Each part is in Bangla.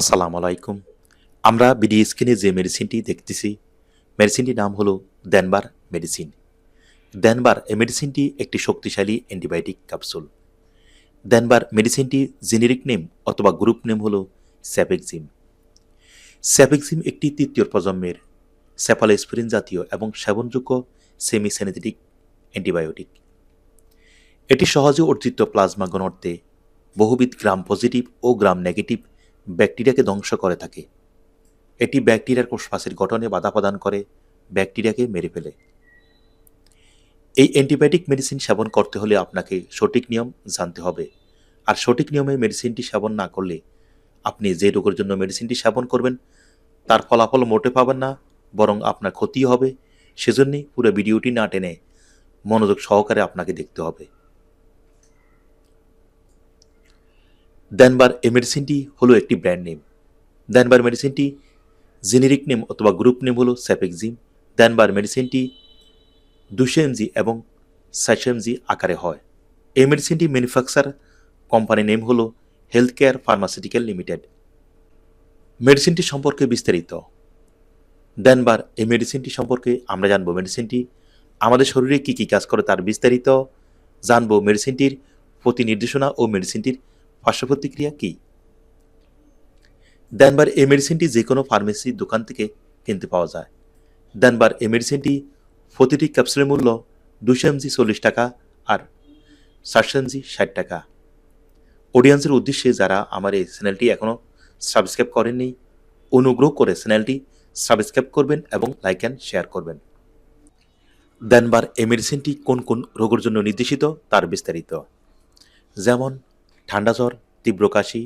আসসালামু আলাইকুম। আমরা বিডি স্ক্রিনে যে মেডিসিনটি দেখতেছি, মেডিসিনটির নাম হলো ড্যানবার মেডিসিন। ড্যানবার এই মেডিসিনটি একটি শক্তিশালী অ্যান্টিবায়োটিক ক্যাপসুল। ড্যানবার মেডিসিনটি জেনেরিক নেম অথবা গ্রুপ নেম হলো স্যাপেক্সিম। স্যাপেক্সিম একটি তৃতীয় প্রজন্মের স্যাফালোস্পিরিন জাতীয় এবং সেবনযোগ্য সেমি সেনেথেটিক অ্যান্টিবায়োটিক। এটি সহজে অর্জিত প্লাজমা গণর্থে বহুবিধ গ্রাম পজিটিভ ও গ্রাম নেগেটিভ ব্যাকটেরিয়াকে ধ্বংস করে থাকে। এটি ব্যাকটেরিয়ার কোষপাশের গঠনে বাধা প্রদান করে, ব্যাকটেরিয়াকে মেরে ফেলে। এই অ্যান্টিবায়োটিক মেডিসিন সেবন করতে হলে আপনাকে সঠিক নিয়ম জানতে হবে। আর সঠিক নিয়মে মেডিসিনটি সেবন না করলে আপনি যে রোগের জন্য মেডিসিনটি সেবন করবেন, তার ফলাফল মোটে পাবেন না, বরং আপনার ক্ষতি হবে। সেজন্যই পুরো ভিডিওটি না টেনে মনোযোগ সহকারে আপনাকে দেখতে হবে। ড্যানবার এই মেডিসিনটি হলো একটি ব্র্যান্ড নেম ড্যানবার মেডিসিনটি জেনেরিক নেম অথবা গ্রুপ নেম হলো স্যাপেক্সিম ড্যানবার মেডিসিনটি দুশো এমজি এবং সাতশো এমজি আকারে হয়। এই মেডিসিনটি ম্যানুফ্যাকচার কোম্পানি নেম হলো হেলথ কেয়ার ফার্মাসিউটিক্যাল লিমিটেড মেডিসিনটি সম্পর্কে বিস্তারিত। ড্যানবার এই মেডিসিনটি সম্পর্কে আমরা জানব মেডিসিনটি আমাদের শরীরে কী কী কাজ করে তার বিস্তারিত। জানব মেডিসিনটির প্রতি নির্দেশনা ও মেডিসিনটির পার্শ্ব প্রতিক্রিয়া কী ড্যানবার এই মেডিসিনটি যে কোনো ফার্মেসির দোকান থেকে কিনতে পাওয়া যায়। ড্যানবার এই মেডিসিনটি প্রতিটি ক্যাপসুলের মূল্য দুশো এমজি চল্লিশ টাকা আর সাতশো এমজি ষাট টাকা। অডিয়েন্সের উদ্দেশ্যে যারা আমার এই চ্যানেলটি এখনও সাবস্ক্রাইব করেননি, অনুগ্রহ করে চ্যানেলটি সাবস্ক্রাইব করবেন এবং লাইক অ্যান্ড শেয়ার করবেন। ড্যানবার এই মেডিসিনটি কোন কোন রোগের জন্য নির্দেশিত, তার বিস্তারিত। যেমন ঠান্ডা জ্বর, তীব্র কাশি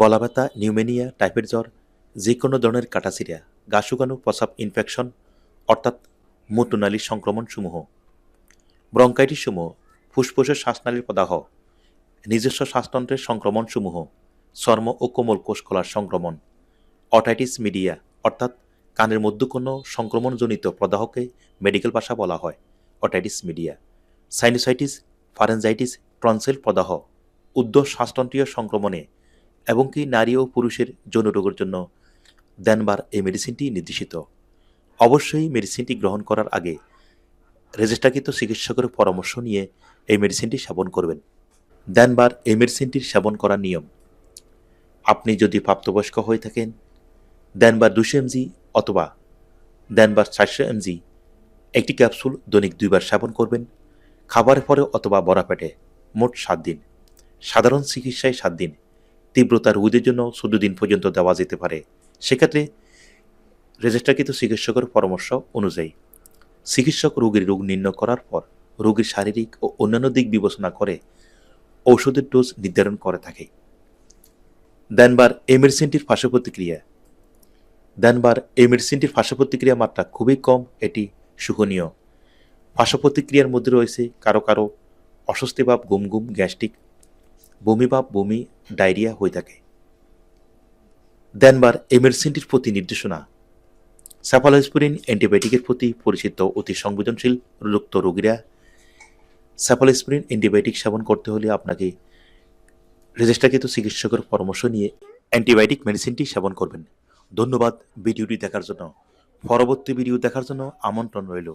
গলা ব্যথা নিউমেনিয়া, টাইফয়েড জ্বর যে কোনো ধরনের কাটাছিরিয়া গা প্রসাব ইনফেকশন, অর্থাৎ মূত্রনালীর সংক্রমণসমূহ। ব্রঙ্কাইটিস সমূহ ফুসফুসের শ্বাসনালীর প্রদাহ, নিজস্ব শ্বাসতন্ত্রের সংক্রমণসমূহ, চর্ম ও কোমল কোষ খোলার সংক্রমণ অটাইটিস মিডিয়া, অর্থাৎ কানের মধ্যে কোনো সংক্রমণজনিত প্রদাহকে মেডিকেল ভাষা বলা হয় otitis media, sinusitis, pharyngitis, tonsil প্রদাহ। উদ্ধ শ্বাসতন্ত্রীয় সংক্রমণে এবং কি নারী ও পুরুষের যৌন রোগের জন্য দেনবার এই মেডিসিনটি নির্দেশিত। অবশ্যই মেডিসিনটি গ্রহণ করার আগে রেজিস্ট্রাকৃত চিকিৎসকের পরামর্শ নিয়ে এই মেডিসিনটি সেবন করবেন। দেনবার এই মেডিসিনটির সেবন করার নিয়ম। আপনি যদি প্রাপ্তবয়স্ক হয়ে থাকেন, দেনবার দুশো এমজি অথবা দেনবার চারশো এমজি একটি ক্যাপসুল দৈনিক দুইবার সেবন করবেন, খাবারের পরে অথবা বড়া পেটে মোট সাত দিন। সাধারণ চিকিৎসায় সাত দিন। তীব্রতার রোগীদের জন্য চোদ্দ দিন পর্যন্ত দেওয়া যেতে পারে। সেক্ষেত্রে রেজিস্ট্রাকৃত চিকিৎসকের পরামর্শ অনুযায়ী চিকিৎসক রোগীর রোগ নির্ণয় করার পর রোগীর শারীরিক ও অন্যান্য দিক বিবেচনা করে ঔষধের ডোজ নির্ধারণ করে থাকে। দেনবার এই মেডিসিনটির প্রতিক্রিয়া। দেনবার এই মেডিসিনটির প্রতিক্রিয়া মাত্রা খুবই কম, এটি সুখনীয় পার্শ্ব প্রতিক্রিয়ার মধ্যে রয়েছে কারও কারও অস্বস্তি ভাব, গুম গুম, গ্যাস্ট্রিক বমি ভাব বমি, ডায়রিয়া হয়ে থাকে। দেনবার এই মেডিসিনটির প্রতি নির্দেশনা স্যাফালোস্পিরিন অ্যান্টিবায়োটিকের প্রতি পরিচিত অতি সংবেদনশীল রুক্ত রোগীরা স্যাফালোস্পিরিন অ্যান্টিবায়োটিক সেবন করতে হলে আপনাকে রেজিস্টারকৃত চিকিৎসকের পরামর্শ নিয়ে অ্যান্টিবায়োটিক মেডিসিনটি সেবন করবেন। ধন্যবাদ, ভিডিওটি দেখার জন্য। পরবর্তী ভিডিও দেখার জন্য আমন্ত্রণ রইল।